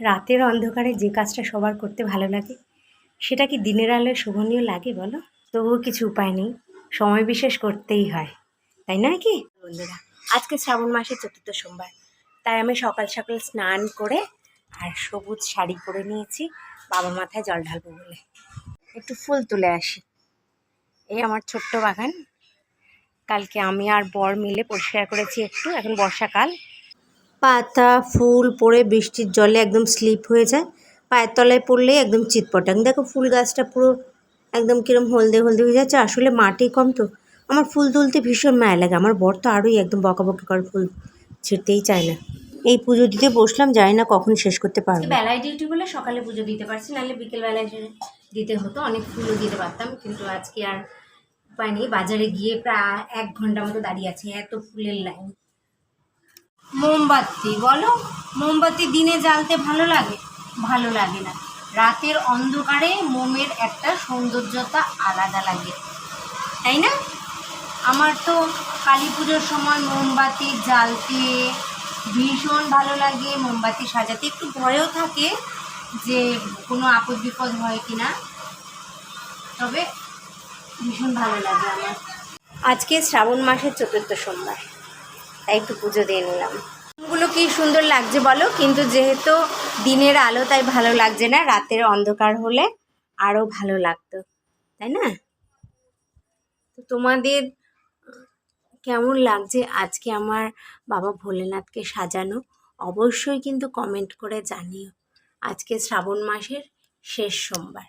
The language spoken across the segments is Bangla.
রাতের অন্ধকারে যে কাজটা সবার করতে ভালো লাগে, সেটা কি দিনের আলোয় শোভনীয় লাগে বলো? তবুও কিছু উপায় নেই, সময় বিশেষ করতেই হয়, তাই নয় কি? বন্ধুরা, আজকে শ্রাবণ মাসের চতুর্থ সোমবার, তাই আমি সকাল সকাল স্নান করে আর সবুজ শাড়ি পরে নিয়েছি বাবা মাথায় জল ঢালবো বলে। একটু ফুল তুলে আসি। এই আমার ছোট্ট বাগান। কালকে আমি আর বর মিলে পরিষ্কার করেছি একটু, এখন বর্ষাকাল। পাতা ফুল পড়ে বৃষ্টির জলে একদম স্লিপ হয়ে যায়। পায়ের তলায় পড়লেই একদম চিৎপটাং। দেখো ফুল গাছটা পুরো একদম কিরম হলদে হলদে হয়ে যাচ্ছে। আসলে মাটি কম তো। আমার ফুল তুলতে ভীষণ মায়া লাগে। আমার বর তো আরোই একদম বকাবকি করে ফুল ছিঁড়তেই চায় না। এই পুজো দিতে বসলাম জানি না কখন শেষ করতে পারব। বেলায় ডিউটি বলে সকালে পুজো দিতে পারছি নাহলে বিকেল বেলায় দিতে হতো অনেক ফুলও দিতে পারতাম কিন্তু আজকে আর উপায় নেই। বাজারে গিয়ে প্রায় এক ঘণ্টা মতো দাঁড়িয়ে আছে এত ফুলের লাইন মোমবাতি, বলো? মোমবাতি দিনে জ্বালতে ভালো লাগে? ভালো লাগে না। রাতের অন্ধকারে মোমের একটা সৌন্দর্যতা আলাদা লাগে। তাই না? আমার তো কালী পুজোর সময় মোমবাতি জ্বালতে ভীষণ ভালো লাগে, মোমবাতি সাজাতে। একটু ভয়ও থাকে যে কোনো আপদ বিপদ হয় কি না তবে ভীষণ ভালো লাগে আমার। আজকে শ্রাবণ মাসের চতুর্থ সোমবার। তাই একটু পুজো দিয়ে নিলাম। ফুলগুলো কি সুন্দর লাগছে বলো? কিন্তু যেহেতু দিনের আলো, তাই ভালো লাগছে না। রাতের অন্ধকার হলে আরও ভালো লাগতো, তাই না? তো তোমাদের কেমন লাগছে আজকে আমার বাবা ভোলেনাথকে সাজানো? অবশ্যই কিন্তু কমেন্ট করে জানিও। আজকে শ্রাবণ মাসের শেষ সোমবার।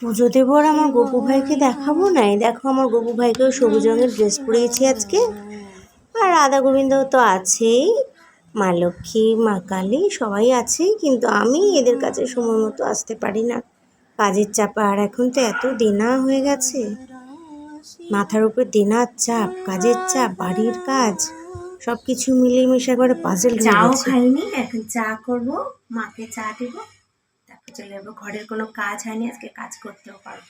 পুজো দেবো আর আমার গপু ভাইকে দেখাবো না এই দেখো আমার গপু ভাইকেও সবুজ রঙের ড্রেস পরিয়েছি আজকে। আর রাধা গোবিন্দ তো আছেই। মা লক্ষ্মী মা কালী সবাই আছেই কিন্তু আমি এদের কাছে সময় মতো আসতে পারি না। কাজের চাপে আর এখন তো এত দেনা হয়ে গেছে। মাথার উপর দেনার চাপ কাজের চাপ বাড়ির কাজ সব কিছু মিলিয়ে মিশে করে পাজেল চাও খাইনি এখন চা করব মাকে চা দেবো। চলে যাব, ঘরের কোনো কাজ হয়নি, আজকে কাজ করতেও পারব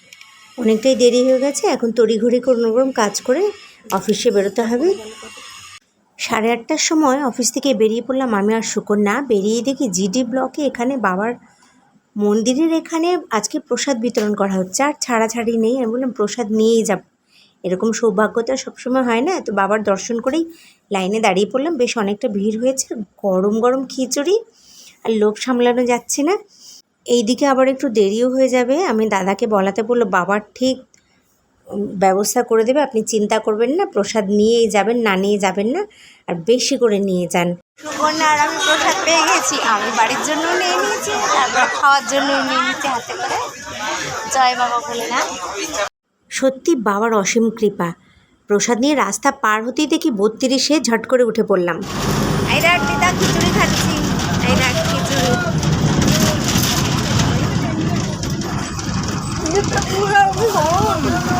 অনেকটাই দেরি হয়ে গেছে, এখন তড়িঘড়ি কোনো রকম কাজ করে অফিসে বেরোতে হবে। সাড়ে আটটার সময় অফিস থেকে বেরিয়ে পড়লাম আমি আর সুকন্যা। বেরিয়ে দেখি জিডি ব্লকে এখানে বাবার মন্দিরের এখানে আজকে প্রসাদ বিতরণ করা হচ্ছে, আর ছাড়াছাড়ি নেই। আমি বললাম, প্রসাদ নিয়েই যাব। এরকম সৌভাগ্যতা সবসময় হয় না, তো বাবার দর্শন করেই লাইনে দাঁড়িয়ে পড়লাম। বেশ অনেকটা ভিড় হয়েছে, গরম গরম খিচুড়ি, আর লোভ সামলানো যাচ্ছে না। এইদিকে আবার একটু দেরিও হয়ে যাবে। আমি দাদাকে বলাতে বলল বাবার ঠিক ব্যবস্থা করে দেবে আপনি চিন্তা করবেন না প্রসাদ নিয়েই যাবেন না নিয়ে যাবেন না আর বেশি করে নিয়ে যান। আর আমি প্রসাদ পেয়ে গেছি। আমি বাড়ির জন্য নিয়ে নিয়েছি তারপর খাওয়ার জন্য নিয়ে নিয়েছি হাতে করে। জয় বাবা বলে না সত্যি বাবার অসীম কৃপা। প্রসাদ নিয়ে রাস্তা পার হতেই দেখি বত্রিশে ঝট করে উঠে পড়লাম। এই দেখ দিদা খিচুড়ি খাচ্ছি। এই দেখ। 不要，不要，